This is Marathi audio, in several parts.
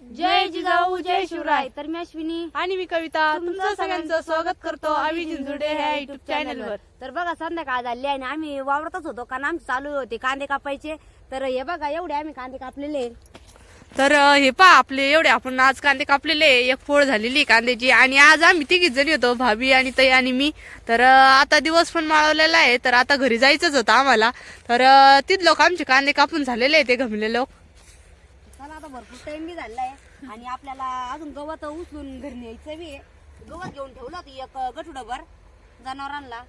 जय जिजाऊ जय शिवराय. तर मी अश्विनी. आणि मी कविता. तुमचं सगळ्यांचं स्वागत करतो आम्ही जिंजुडे ह्या युट्यूब चॅनलवर तर बघा संध्याकाळ झाली आहे आणि आम्ही वावरतच होतो कारण आमचे चालू होते कांदे कापायचे. तर हे बघा एवढे आम्ही कांदे कापलेले. तर अं, हे पा आपले एवढे. आपण आज कांदे कापलेले. एक फोड झालेली कांद्याची. आणि आज आम्ही तिघीच जणी होतो भाभी आणि ताई आणि मी. तर अं, आता दिवस पण माळवलेला आहे. तर आता घरी जायचंच होतं आम्हाला. तर अं, तिथं लोक आमचे कांदे कापून झालेले आहे ते घमले लोक. भरपूर टाइम बी झालेला आहे. आणि आपल्याला अजून गवत उचलून घरी न्यायचं बी आहे. गवत घेऊन ठेवलं होतं एक गठुडभर जनावरांना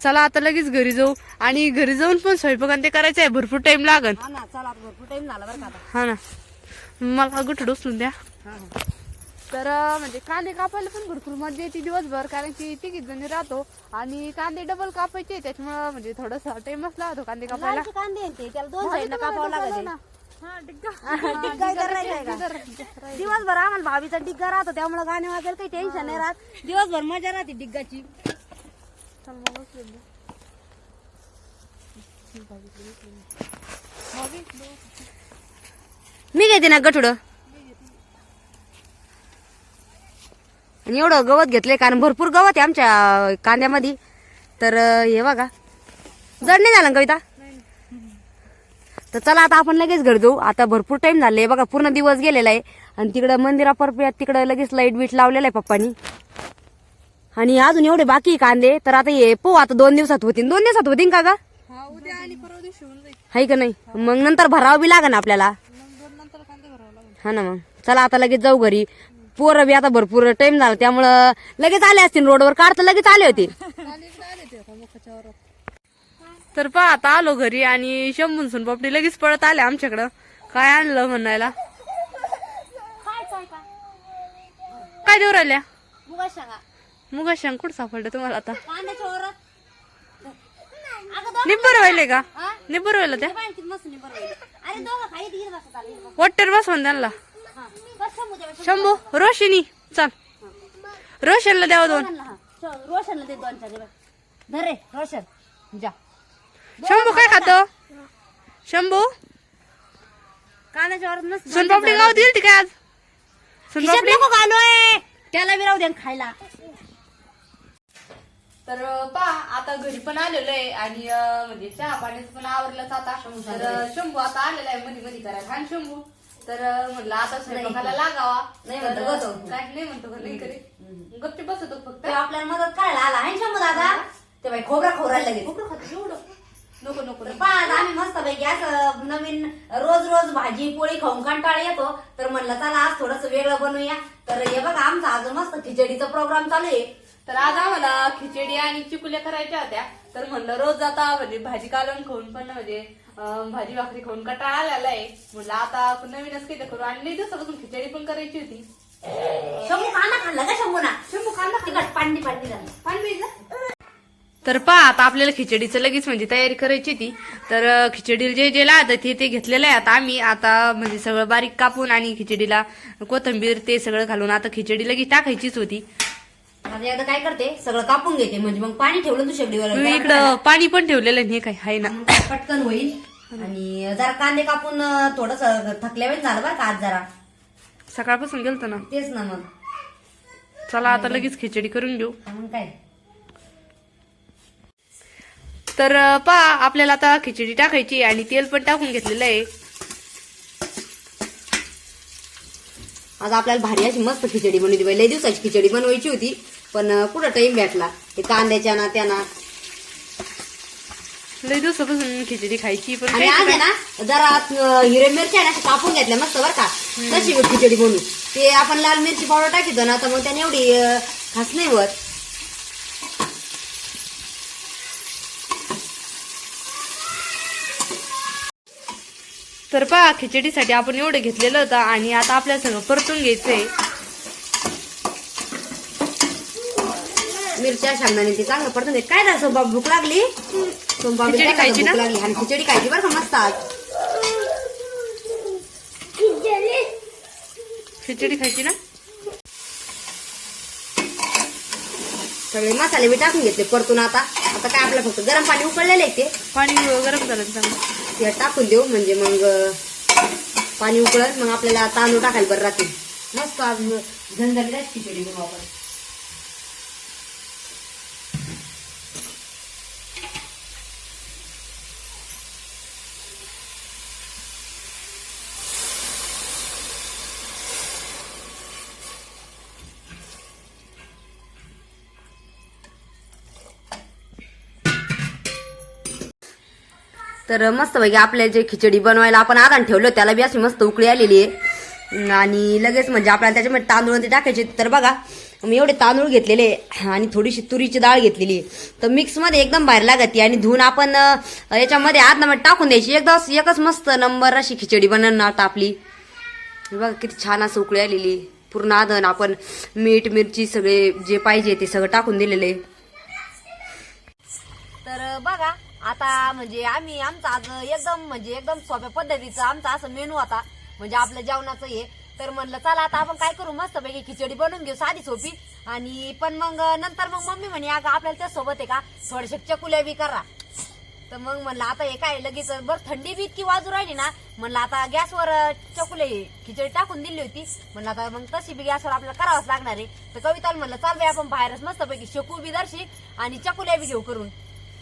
चला आता लगेच घरी जाऊ. आणि घरी जाऊन पण स्वयंपाक आणि ते करायचं आहे. भरपूर टाइम लागन हा ना चला आता भरपूर टाइम झाला बरं का आता. हा ना. मला गुठड उचलून द्या. हा, हा. तर अं, म्हणजे कांदे कापायला पण भरपूर मजा येते दिवसभर कारण की तिघीच जणी राहतो. आणि कांदे डबल कापायचे त्याच्यामुळं म्हणजे थोडासा टाइमच लागतो कांदे कापायला. कांदे आहेत ते त्याला दोन साईडला कापावं आहे. डिग्गा. का? दिवसभर आम्हाला भाभीचा डिग्गा राहतो त्यामुळे गाणे वाजायला काही टेन्शन नाही राहत. दिवसभर मजा राहते डिग्गाची. मी घेते ना गठुड. आणि एवढं गवत घेतलंय कारण भरपूर गवत आहे आमच्या कांद्यामध्ये. तर अं, हे बघा. जड नाही झालं ना कविता? तर चला आता आपण लगेच घर जाऊ. आता भरपूर टाइम झाले बघा पूर्ण दिवस गेलेला आहे. आणि तिकडं मंदिरापर्यंत तिकडं लगेच लाइट बीट लावलेला आहे पप्पानी. आणि अजून एवढे बाकी कांदे. तर आता ये पो आता दोन दिवसात होतील. दोन दिवसात होतील का गा? हा हाय का नाही? मग नंतर भरावं बी लागन आपल्याला. लागेल हा ना मग. चला आता लगेच जाऊ घरी. पोरं बी आता भरपूर टाइम झाला. त्यामुळं लगेच आले असतील रोडवर. कार तर लगेच आले होते. तर पहा आता आलो घरी आणि शंभून सुन पापडी लगेच पळत आले आमच्याकडं. काय आणलं म्हणायला? काय देऊ राहिल्या? मुगा शंक कुठं सापडलं तुम्हाला आता? निब्बर व्हायले का? निब्बर व्हायला त्या? वॉटर बस म्हण त्यांना. शंभू रोशिनी चल. रोशनला द्यावं दोन. रोशनला दे दोन चार रे रोशन. जा. शंभू काय खातो शंभू नसतं. सोनपापडी गाव दिली ती काय आज? सोनपापडी घालोय. त्याला बी राहू द्या ना खायला. तर पा आता घरी पण आलेलो आहे आणि अं, म्हणजे चहा पाण्याचं पण आवरलंच आता. तर अं, शंभू आता आलेला आहे मध्ये मध्ये करायला. आणि शंभू. तर अं, म्हणलं आता स्वयंपाकाला लागावा. नाही तर, म्हणतो, बसव. काय नाही म्हणतो का नाही करी गप्पी बसतो फक्त. तो आपल्याला मदत करायला आला. आहे शंभू दादा? ते बाई खोबरा खोरायला लगेच खोबरं खातो एवढं. नको नको. पाच आम्ही मस्त पैकी असं नवीन रोज रोज भाजी पोळी खाऊन कंटाळा येतो. तर म्हणलं चला आज थोडस वेगळं बनवूया. तर हे बघा आमचा आज मस्त खिचडीचा प्रोग्राम चालू आहे. तर आज आम्हाला खिचडी आणि चिकुल्या करायच्या होत्या. तर म्हणलं रोज आता म्हणजे भाजी कालवण खाऊन पण म्हणजे अं, भाजी भाकरी खाऊन कटाळा आलेला आहे. म्हणलं आता नवीनच काही करू. आणि लई दिवसापासून खिचडी पण करायची होती. शंभू कांदा खाल्ला का शंभू ना शंभू कांदा तिखट पांडी पांडी झालं. पाणी तर पहा आता आपल्याला खिचडीचं लगेच म्हणजे तयारी करायची ती तर खिचडीला जे जे लागतं ते ते घेतलेलं आहे. आता आम्ही आता म्हणजे सगळं बारीक कापून आणि खिचडीला कोथंबीर ते सगळं घालून आता खिचडी लगेच टाकायचीच होती. आता एकदा काय करते? सगळं कापून घेते. म्हणजे मग पाणी ठेवलं तू शेगडीवर इकडं पाणी पण ठेवलेलं आहे, हे काय? आहे ना. पटकन होईल. आणि जरा कांदे कापून थोडस थकल्या वेळ झालं बरं का आज जरा. सकाळपासून गेलतो ना. तेच ना मग. चला आता लगेच खिचडी करून घेऊ. मग काय? तर पा आपल्याला आता खिचडी टाकायची आणि तेल पण टाकून घेतलेलं आहे. आज आपल्याला भारी अशी मस्त खिचडी बनवली बाई. लय दिवसाची खिचडी बनवायची होती पण कुठं टाइम भेटला? ते कांद्याच्या ना त्यांना लई दिवसापासून खिचडी खायची पण आणि आज आहे ना जरा हिरव्या मिरच्या आहे ना कापून घेतल्या मस्त बरं का. तशी खिचडी बनवू. ते आपण लाल मिरची पावडर टाकीतो ना तर मग त्याने एवढी खास नाही होत. तर पहा खिचडीसाठी आपण एवढं घेतलेलं होतं आणि आता आपल्याला सगळं परतून घ्यायचंय. मिरच्या शेंगदाणे ते चांगलं पडतं ते काय झालं सोमबाब भूक लागली? सोमबाब खिचडी खायची ना? लागली. आणि खिचडी खायची बरं का मस्त आज. खिचडी खायची ना? सगळे मसाले बी टाकून घेतले परतून आता. आता काय आपलं फक्त गरम पाणी उकळलेलं आहे ते. पाणी गरम झालं चांगलं. ते टाकून देऊ म्हणजे मग पाणी उकळत मग आपल्याला तांदूळ टाकायला बरं राहतील. मस्त आज झणझणीत अशी खिचडी बनवू आपण. तर मस्त पैकी आपल्या जे खिचडी बनवायला आपण आधान ठेवलं त्याला बी अशी मस्त उकळी आलेली आहे. आणि लगेच म्हणजे आपल्याला त्याच्यामध्ये तांदूळ ते टाकायचे. तर बघा मी एवढे तांदूळ घेतलेले आणि थोडीशी तुरीची डाळ घेतलेली तर मिक्समध्ये एकदम बाहेर लागते आणि धुवून आपण याच्यामध्ये याच्यामध्ये आतमध्ये टाकून द्यायची. एकदा एकच मस्त नंबर अशी खिचडी बनवणार आपली. बघा किती छान असं उकळी आलेली पूर्ण आधण आपण मीठ मिरची सगळे जे पाहिजे ते सगळं टाकून दिलेले तर बघा आता म्हणजे आम्ही आमचा आज एकदम म्हणजे एकदम सोप्या पद्धतीचं आमचा असं मेनू होता म्हणजे आपल्या जेवणाचं हे. तर म्हणलं चला आता आपण काय करू? मस्त पैकी खिचडी बनवून घेऊ साधी सोपी. आणि पण मग नंतर मग मम्मी म्हणे अगं आपल्याला त्या सोबत आहे का? थोड्याशा चकुल्या बी करा. तर मग म्हणलं आता हे काय लगेच बरं थंडी बी इतकी वाजू राहिली ना? म्हणलं आता गॅसवर चकुले खिचडी टाकून दिली होती. म्हणलं आता मग तशी बी गॅसवर आपल्याला करावंच लागणार आहे. तर कविताला म्हणलं चाल आपण बाहेरच मस्त पैकी शेकू बी दर्शी आणि चकुल्या बी घेऊ करून.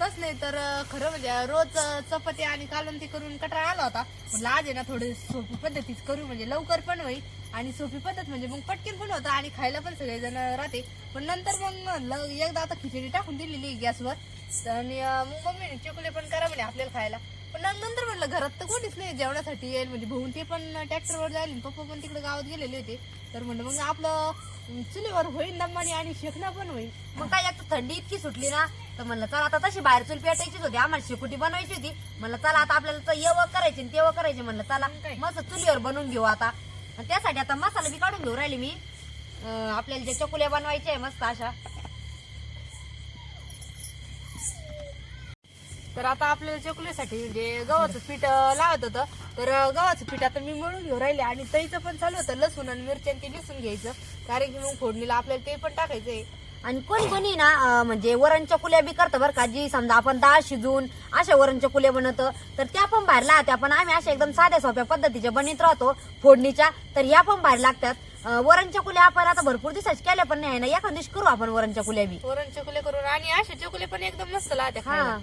तस नाही तर खरं म्हणजे रोज चपाती आणि कालवण ते करून कटाळा आला होता. म्हटलं आज आहे ना थोडी सोपी पद्धतीच करू म्हणजे लवकर पण होईल आणि सोपी पद्धत म्हणजे मग पटकन पण होतं आणि खायला पण सगळेजण राहते. पण नंतर मग एकदा आता खिचडी टाकून दिलेली गॅसवर. आणि मग मम्मीने चकुले पण करा म्हणे आपल्याला खायला. पण नंतर म्हणलं घरात तर कोणीच नाही जेवणासाठी येईल म्हणजे भाऊन ते पण ट्रॅक्टरवर जाईल पप्पा पण तिकडे गावात गेलेले होते. तर म्हणलं मग आपलं चुलीवर होईल दमाने आणि शेकणं पण होईल मग काय तर थंडी इतकी सुटली ना तर म्हणलं चला आता तशी बाहेर चूल पेटायचीच होती. आम्हाला शेकुटी बनवायची होती. म्हणलं चला आता आपल्याला येवं करायची आणि तेवं करायचे. म्हणलं चला? मस्त चुलीवर बनवून घेऊ आता. आणि त्यासाठी आता मसाला बी काढून घेऊ राहिली मी. आपल्याला जे चकुल्या बनवायच्या आहे मस्त अशा. तर आता आपल्याला चकुलीसाठी म्हणजे गव्हाचं पीठ लावत होतं तर गव्हाचं पीठ आता मी मळून घेऊ राहिले. आणि तईचं पण चालू होतं लसूण आणि मिरच्या ते लिसून घ्यायचं. की मग फोडणीला आपल्याला ते पण टाकायचंय आणि कोणी कोणी ना अं, म्हणजे वरण चकुल्या बी करतं बरं का जी समजा आपण डाळ शिजून अशा वरण चकुल्या बनवतो तर त्या पण बाहेर लागत्या पण आम्ही अशा एकदम साध्या सोप्या पद्धतीच्या बनवत राहतो फोडणीच्या तर ह्या पण बाहेर लागतात. अं, वरण चकुल्या आपण आता भरपूर दिवसाच केल्या पण नाही ना एखाद दिवशी करू आपण वरण चकुल्या बी. वरण चकुले करून आणि असे चकुले पण एकदम मस्त लागते हा. खायला.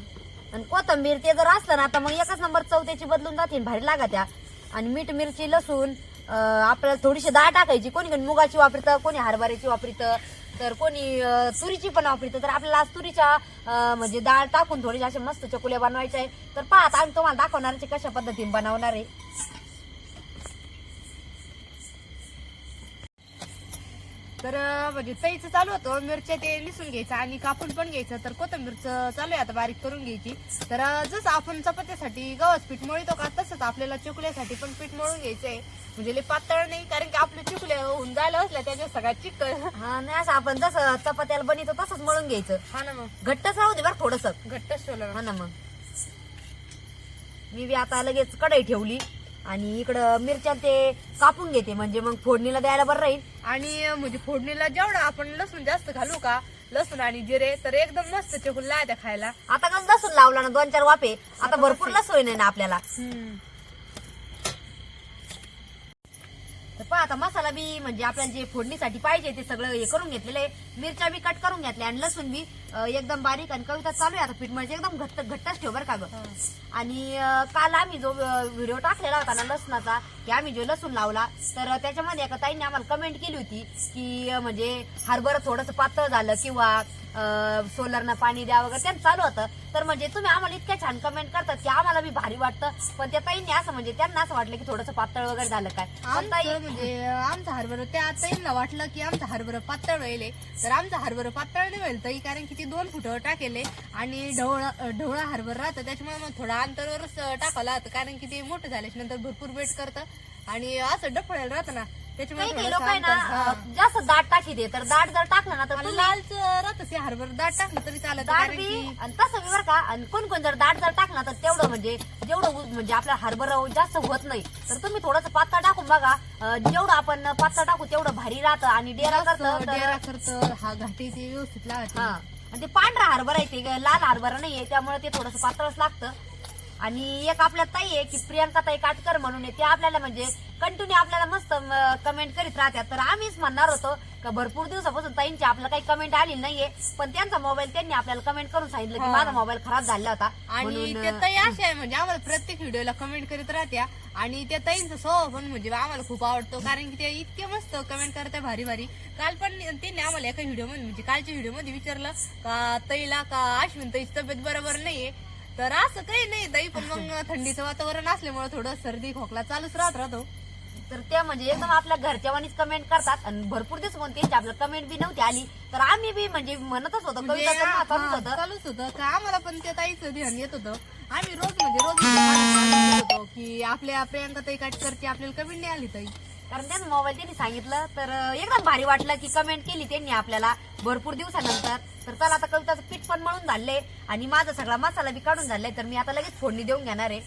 आणि कोथंबीर ते जर असलं ना तर मग एकच नंबर चौथ्याची बदलून जाते भारी लागत्या. आणि मीठ मिरची लसूण आपल्याला थोडीशी डाळ टाकायची. कोणी कोणी मुगाची वापरितं कोणी हरभऱ्याची वापरित तर कोणी तुरीची पण वापरित. तर आपल्याला आज तुरीच्या म्हणजे डाळ टाकून थोडीशी अशा मस्त चकुल्या बनवायच्या आहे तर पाहत आम्ही तुम्हाला दाखवणार कशा पद्धतीने बनवणार आहे. तर म्हणजे तईचं चालू होतं. मिरच्या ते लिसून घ्यायचं आणि कापून पण घ्यायचं. तर कोथंबीरचं चालू आहे आता बारीक करून घ्यायची. तर जसं आपण चपात्यासाठी गव्हाचं पीठ मळतो का तसंच आपल्याला चुकल्यासाठी पण पीठ मळून घ्यायचंय. म्हणजे लय पातळ नाही कारण की आपले चुकल्या होऊन जायला असल्या त्याच्या सगळ्यात चिकन हा नाही असं आपण जसं चपात्याला बनवतो तसंच मळून घ्यायचं. हा ना मग. घट्टच राहू दे बरं थोडस. घट्टच ठेवलं हा ना मग. मी बी आता लगेच कढई ठेवली आणि इकडं मिरच्या ते कापून घेते म्हणजे मग फोडणीला द्यायला बरं राहील. आणि म्हणजे फोडणीला जेवढं आपण लसूण जास्त घालू का लसूण आणि जिरे तर एकदम मस्त चकुल लाद्या खायला. आता कसं लसूण लावला ना दोन चार वाफे आता भरपूर लसूण. आहे ना आपल्याला. पहा आता मसाला बी म्हणजे आपल्याला जे फोडणीसाठी पाहिजे ते सगळं हे करून घेतलेलं आहे. मिरच्या बी कट करून घेतल्या आणि लसूण बी अं, एकदम बारीक आणि कविता चालू आहे. आता पीठ म्हणजे एकदम घट्ट घट्टच ठेव बरं का गं. आणि अं, काल आम्ही जो व्हिडिओ टाकलेला होता ना लसणाचा की आम्ही जो लसूण लावला तर त्याच्यामध्ये एका ताईने आम्हाला कमेंट केली होती की अं, म्हणजे हरभरा थोडंसं पातळ झालं किंवा सोलरनं पाणी द्या वगैरे त्यांचं चालू होतं. तर म्हणजे तुम्ही आम्हाला इतक्या छान कमेंट करतात की आम्हाला बी भारी वाटतं. पण त्या ताईंनी असं म्हणजे त्यांना असं वाटलं की थोडंसं पातळ वगैरे झालं काय. पण ताई आमचं म्हणजे आमचा हरभरा त्या ताईंना वाटलं की आमचा हरभरा पातळ व्हायले तर आमचा हरभरा पातळ नाही व्हायला ताई कारण की ती दोन फुटावर टाकेले आणि ढवळा ढवळा हरभरा राहतं. त्याच्यामुळे मग थोडा अंतरवरच टाकावं लागतं कारण की ते मोठं झाल्याच्यानंतर भरपूर वेट करतं. आणि असं डफळायला राहतं ना काही लोक आहे ना जास्त दाट टाकी दे तर दाट जर टाकलं ना तर तुम्ही लालच राहतं ते हरभरा दाट टाकलं तरी चालत दाट कारण बी की आणि तसं बी बरं का आणि कोण कोण जर दाट जर टाकला तर तेवढं म्हणजे जेवढं म्हणजे आपल्या हरभरा जास्त होत नाही. तर तुम्ही थोडंसं पातळ टाकून बघा अं, जेवढं आपण पातळ टाकू तेवढं भारी राहतं आणि डेरा करतं तर- डेरा करतं हा घाटी ते व्यवस्थित हा. लागते आणि ते पांढरा हरभरा आहे ते लाल हरभरा नाहीये त्यामुळे ते थोडंसं पातळच लागतं. आणि एक आपल्या ताई आहे की प्रियांका ताई काटकर म्हणून आहे ते आपल्याला म्हणजे कंटिन्यू आपल्याला मस्त कमेंट करीत राहतात. तर आम्हीच म्हणणार होतो का भरपूर दिवसापासून ताईंची आपल्याला काही कमेंट आली नाहीये पण त्यांचा मोबाईल त्यांनी आपल्याला कमेंट करून सांगितलं की. माझा मोबाईल खराब झाला होता. आणि त्या ताई अशा आहे म्हणजे आम्हाला प्रत्येक व्हिडिओला कमेंट करीत राहत्या. आणि त्या ताईंचा स्वभाव पण म्हणजे आम्हाला खूप आवडतो कारण की ते इतके मस्त कमेंट करतात भारी भारी. काल पण त्यांनी आम्हाला एका व्हिडिओमध्ये म्हणजे कालच्या व्हिडिओमध्ये विचारलं का ताईला का अश्विन ताईची तब्येत बरोबर नाहीये? तर असं काही नाही ताई पण मग थंडीचं वातावरण असल्यामुळे थोडं सर्दी खोकला चालूच राहत राहतो. तर त्या म्हणजे एकदम आपल्या घरच्या वाणीच कमेंट करतात आणि भरपूर दिवस म्हणून त्यांची आपल्याला कमेंट बी नव्हती आली. तर आम्ही बी म्हणजे म्हणतच होतो म्हणजे कविता चालूच होतं. चालूच होतं. का आम्हाला पण त्या ताईचं ध्यान येत होतं. आम्ही रोज म्हणजे रोज म्हणजे होतो की आपल्या प्रियांका ताई काटकरची आपल्याला कमेंट नाही आली ताई. कारण त्यांना मोबाईल त्यांनी सांगितलं तर एकदम भारी वाटलं की कमेंट केली त्यांनी आपल्याला भरपूर दिवसानंतर. तर चला आता कविताचं पीठ पण मळून झालंय आणि माझा सगळा मसाला बी काढून झालाय तर मी आता लगेच फोडणी देऊन घेणार आहे.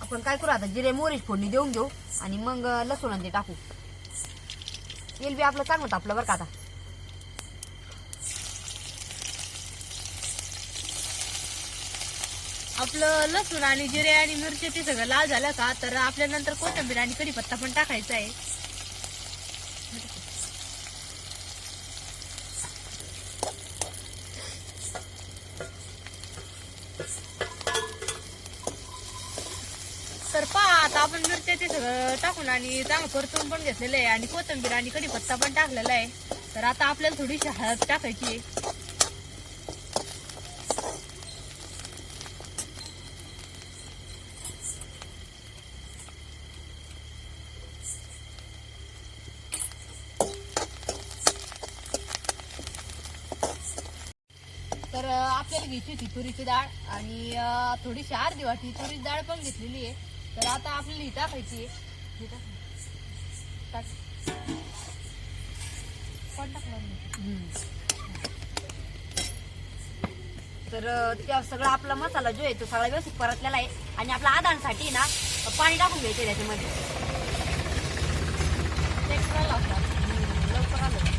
आपण काय करू आता? जिरे मोरीच फोडणी देऊन घेऊ आणि मग लसूण आणि ते टाकू. येईल बी आपलं चांगलं तापलं बरं का आता. आपलं लसूण आणि जिरे आणि मिरची ते सगळं लाल झालं का तर आपल्या नंतर कोथिंबीर आणि कढीपत्ता पण टाकायचा आहे. तर पहा आता आपण मिरच्या ते सगळं टाकून आणि चांगलं परतून पण घेतलेलं आहे आणि कोथिंबीर आणि कढीपत्ता पण टाकलेला आहे. तर आता आपल्याला थोडीशी हळद टाकायची आहे तर अं, घेतली होती तुरीची डाळ आणि थोडी थोडीशी दिवाची तुरीची डाळ पण घेतलेली आहे. तर आता आपल्याला ही टाकायची आहे. टाक. तर त्या सगळा आपला मसाला जो आहे तो सगळा व्यवस्थित परतलेला आहे. आणि आपल्या आदांसाठी ना पाणी टाकून घ्यायचं त्याच्यामध्ये. लवकर आलं.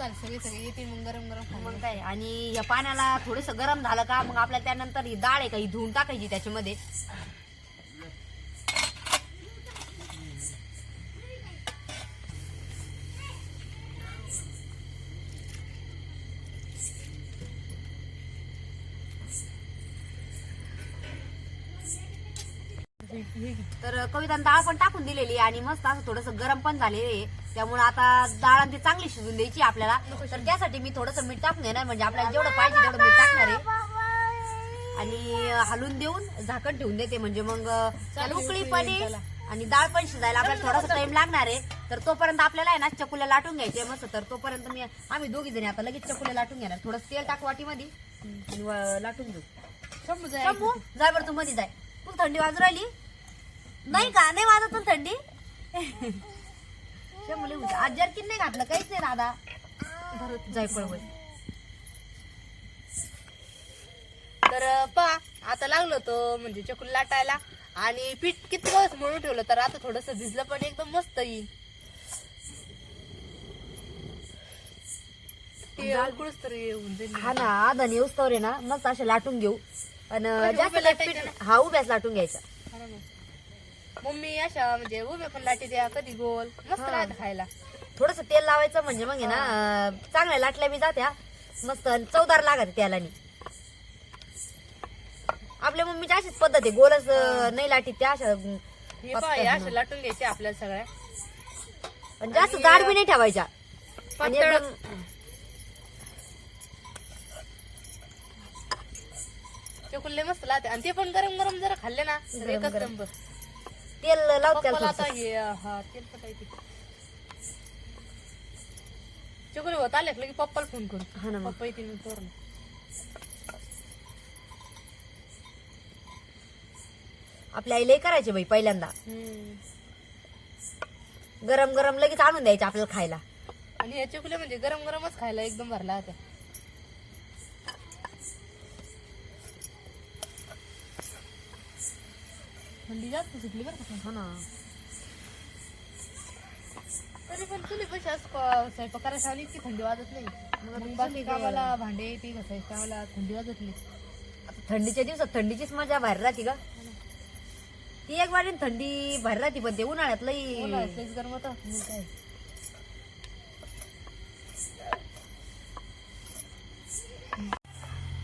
झालं सगळे सगळे येते मग गरम गरम खायला. मग काय आणि या पाण्याला थोडस गरम झालं का मग आपल्याला त्यानंतर ही डाळ आहे का ही धुवून टाकायची त्याच्यामध्ये कविता डाळ पण टाकून दिलेली आणि मस्त असं थोडस गरम पण झालेलं आहे. त्यामुळे आता डाळ ती चांगली शिजून द्यायची आपल्याला. तर त्यासाठी मी थोडस मीठ टाकून घेणार म्हणजे आपल्याला जेवढं पाहिजे तेवढं मीठ टाकणार आहे. आणि हलून देऊन झाकण ठेवून देते. म्हणजे मग त्याला उकळी पण आणि डाळ पण शिजायला आपल्याला थोडासा टाइम लागणार आहे. तर तोपर्यंत आपल्याला आहे ना चकुल्या लाटून घ्यायचे मस्त. तर तोपर्यंत मी आम्ही दोघी जणी आता लगेच चकुल्या लाटून घेणार. थोडं तेल टाक वाटीमध्ये आणि लाटून घेऊ. जाय. बरं तू मध्ये जाय. तू थंडी वाजू राहिली? नाही का नाही वाजत थंडी. लई हुशार. आज जर्किन नाही घातलं काहीच नाही दादा. जाय पळवय तर पा आता लागलो तो म्हणजे चकुल लाटायला आणि पीठ किती दिवस म्हणून ठेवलं तर आता थोडस भिजलं पण एकदम मस्त येईल. ते तरी जाईल. हा ना आधा नेऊस तर आहे ना मस्त असे लाटून घेऊ. आणि जास्त लाटायचे पीठ हा उभ्याच लाटून घ्यायचा. मम्मी अशा म्हणजे उभे पण लाटी द्या कधी गोल. मस्त हा. राहत खायला. थोडस तेल लावायचं म्हणजे मग आहे ना अं, चांगल्या लाटल्या बी जात्या. मस्त आणि चवदार लागत त्यालानी आपल्या मम्मीची अशीच पद्धत आहे गोलच अं, नाही लाटीत त्या अशा अं, हे अशा लाटून घ्यायचे आपल्याला सगळ्या. पण जास्त जाड बी नाही ठेवायच्या. आणि पातळ. एकदम चकुल्ले मस्त लागते आणि ते पण गरम गरम जरा खाल्ले ना तर गरम एकच गरम. नंबर. तेल लावत पप्पाला त्याला आता हे हा तेल पटायचे चकुले होत आले की पप्पाला फोन करू. हा ना मग. पप्पा येतील तोरण आपल्या आईलाही करायचे बाई पहिल्यांदा. गरम गरम लगेच आणून द्यायचे आपल्याला खायला. आणि हे चकुले म्हणजे गरम गरमच खायला एकदम भरला होत्या थंडी जास्त सुटली बरं का हो ना. तरी पण चुली पैसे स्वयंपाक करायला इतकी थंडी वाजत नाही. मग बाकी कामाला भांडे ती घासायची कामाला थंडी वाजत नाही. आता थंडीच्या दिवसात थंडीचीच मजा बाहेर राहते का ती एक वाटी थंडी बाहेर राहते पण ते उन्हाळ्यात लई गरम होतं. काय?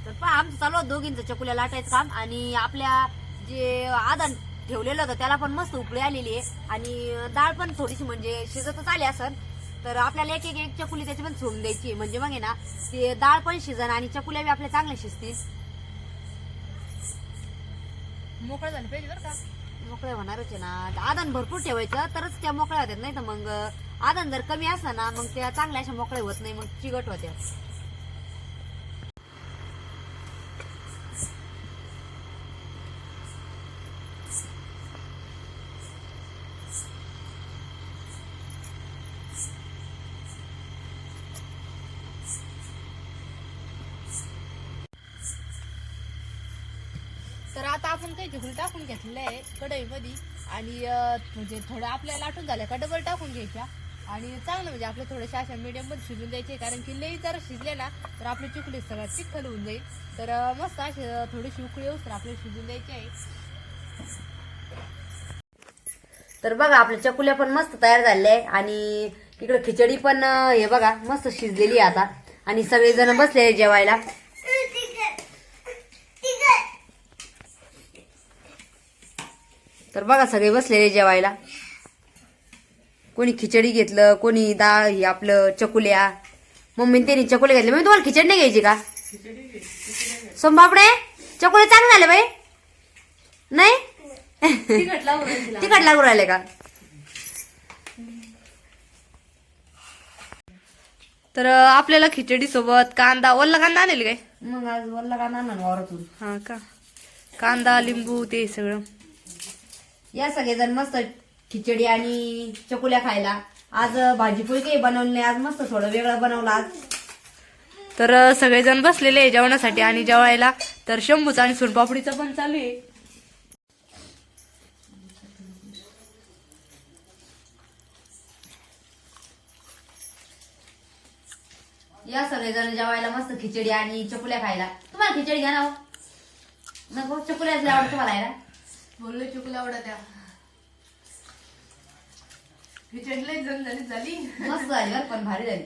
तर पहा आमचं चालू दोघींचं चकुल्या लाटायचं काम आणि आपल्या जे आदन ठेवलेलं होतं. त्याला पण मस्त उकळी आलेली आहे. आणि डाळ पण थोडीशी म्हणजे शिजतच आली असन. तर आपल्याला एक एक एक चकुली त्याची पण सोडून द्यायची. म्हणजे मग आहे ना ते डाळ पण शिजन आणि चकुल्या बी आपल्या चांगल्या शिजतील. मोकळं झालं पाहिजे बरं का? मोकळे होणारच आहे ना. आदान भरपूर ठेवायचं तरच त्या मोकळ्या होत्यात नाही तर मग आदान जर कमी असलं ना मग त्या चांगल्या अशा मोकळे होत नाही. मग चिगट होत्या तर आता आपण काही चिकली टाकून घेतलेलं आहे कढईमध्ये. आणि म्हणजे थोडं आपल्याला लाटून झालं का डबल टाकून घ्यायच्या. आणि चांगलं म्हणजे आपलं थोड्याशा अशा मीडियममध्ये शिजून द्यायचे कारण की लई जर शिजले ना तर आपली चिकली सगळ्यात चिखल होऊन जाईल. तर मस्त असे थोडीशी उकळी येऊस तर आपल्याला शिजून द्यायची आहे. तर बघा आपल्या चकुल्या पण मस्त तयार झाल्या आहे. आणि इकडं खिचडी पण हे बघा मस्त शिजलेली आहे आता. आणि सगळेजण बसले जेवायला. तर बघा सगळे बसलेले जेवायला. कोणी खिचडी घेतलं कोणी डाळ ही आपलं चकुल्या. मम्मीने त्यांनी चकुल्या घेतल्या. मग तुम्हाला खिचडी नाही घ्यायची का? सोमबापडे चकुले चांगले झाले बाई. नाही? तिखट लागू राहिले का? तर आपल्याला खिचडी सोबत कांदा ओला कांदा आणेल काय? मग आज वल्ला का ना वावरातून. हा का? कांदा लिंबू ते सगळं. या सगळेजण मस्त खिचडी आणि चकुल्या खायला. आज भाजीपोळी काही बनवली नाही. आज मस्त थोडं वेगळं बनवलं आज. तर सगळेजण बसलेले आहे जेवणासाठी आणि जेवायला. तर शंभूचा आणि सोनपापडीचं पण चालू आहे. या सगळेजण जेवायला मस्त खिचडी आणि चकुल्या खायला. तुम्हाला खिचडी घ्या ना हो. नको चकुल्याच लय आवडतं मला यायला बोललो चुकला आवडा त्या. खिचडी लई झणझणीत झाली मस्त झाली बरं पण भारी झाली.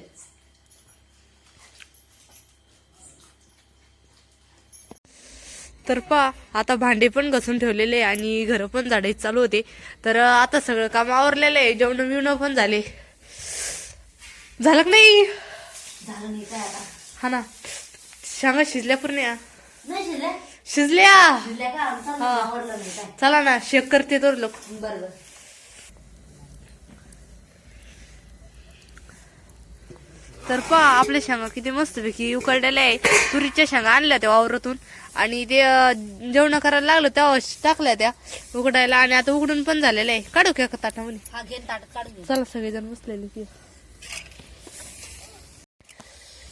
तर पा आता भांडे पण घसून ठेवलेले आणि घर पण झाडायचे चालू होते. तर आता सगळं काम आवरलेलं आहे. जेवण बिवणं पण झाले. झालं का नाही? झालं नाही काय आता? हा ना. शांगा शिजल्या पूर्ण नाही शिजल्या. शिजल्या? शिजल्या का? आमचा आवडलं नाही काय? चला ना शेक करते तर लोक. बरं बरं. तर पहा आपल्या शेंगा किती मस्तपैकी उकडलेल्या आहे. तुरीच्या शेंगा आणल्या त्या वावरातून. आणि ते जेवण करायला लागलं तेव्हा टाकल्या त्या उकडायला. आणि आता उकडून पण झालेल्या आहे. काढू का ताटामध्ये? हा काढून घेऊ चला सगळेजण बसलेले की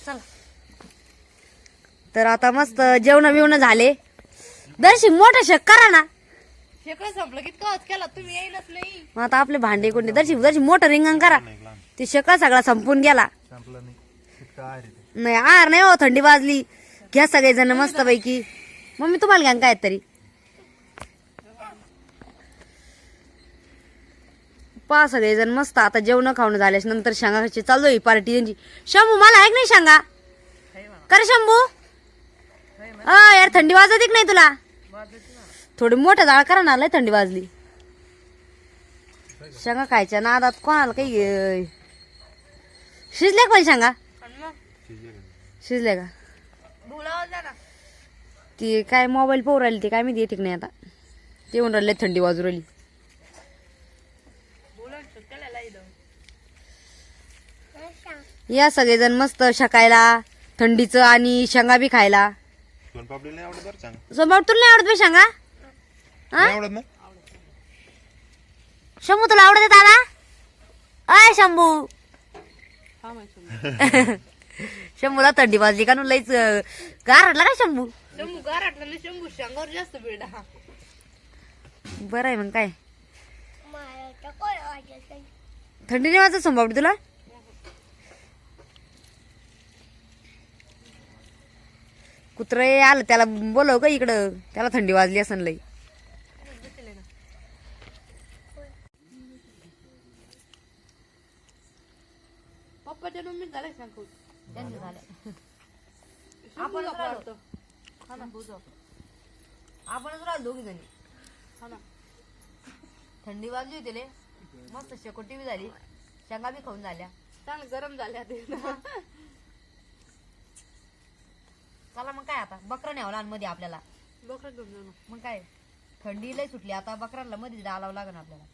चला. तर आता मस्त जेवण बिवणं झाले. दर्शी मोठं शेक करा ना. शेकड संपलं? किती आवाज केला? तुम्ही येईनच नाही. मग आता आपले भांडे कोणते? दर्शी दर्शी मोठं रिंगण करा. ते शेका सगळा संपून गेला. संपलं नाही. इतकं आहे रे नाही आर नाही हो थंडी वाजली. घ्या सगळेजण मस्त पैकी मग मी तुम्हाला घ्या काय तरी पहा सगळेजण मस्त. आता जेवण खाऊन झाल्यास नंतर शेंगा खायची चालू आहे पार्टी त्यांची. शंभू मला ऐक नाही शेंगा. कर शंभू. अ यार थंडी वाजत की नाही तुला. थोडी मोठं जाळ करा ना लय थंडी वाजली. शेंगा खायच्या नादात कोणाला काही अं, शिजल्या का पण शेंगा? शिजले का? ती काय मोबाईल पाहू राहिली ती काय मी येते की नाही आता. ते म्हणून राहिले थंडी वाजू राहिली. या सगळेजण मस्त शकायला थंडीचं आणि शेंगा बी खायला. सोनपापडी नाही आवडत बरं सांग. तुला नाही आवडत बे शेंगा? नाही आवडत ना शंभू तुला आवडत दादा? अय शंभू. शंभूला थंडी वाजली का नु लईच गार का शंभू? शंभू गारटला ना शंभू शेंगावर जास्त बेड बरं आहे मग काय? थंडी नाही वाजत सोमबाबडी तुला? कुत्र आलं त्याला बोलव का इकडं. त्याला थंडी वाजली असन लई. पप्पाच्या रूम झालं. सांगू आपणच राहिलो हा ना, बुजव. आपणच राहिलो दोघी जणी. हा ना. थंडी वाजली होती ले मस्त शेकोटी बी झाली. शेंगा बी खाऊन झाल्या. चांगलं गरम झाल्या ते. चला मग काय आता? बकरा न्यावं मध्ये आपल्याला. बकरा घेऊन जाऊ ना. मग काय? थंडी लय सुटली. आता बकरांना मध्ये डालावं लागेल आपल्याला.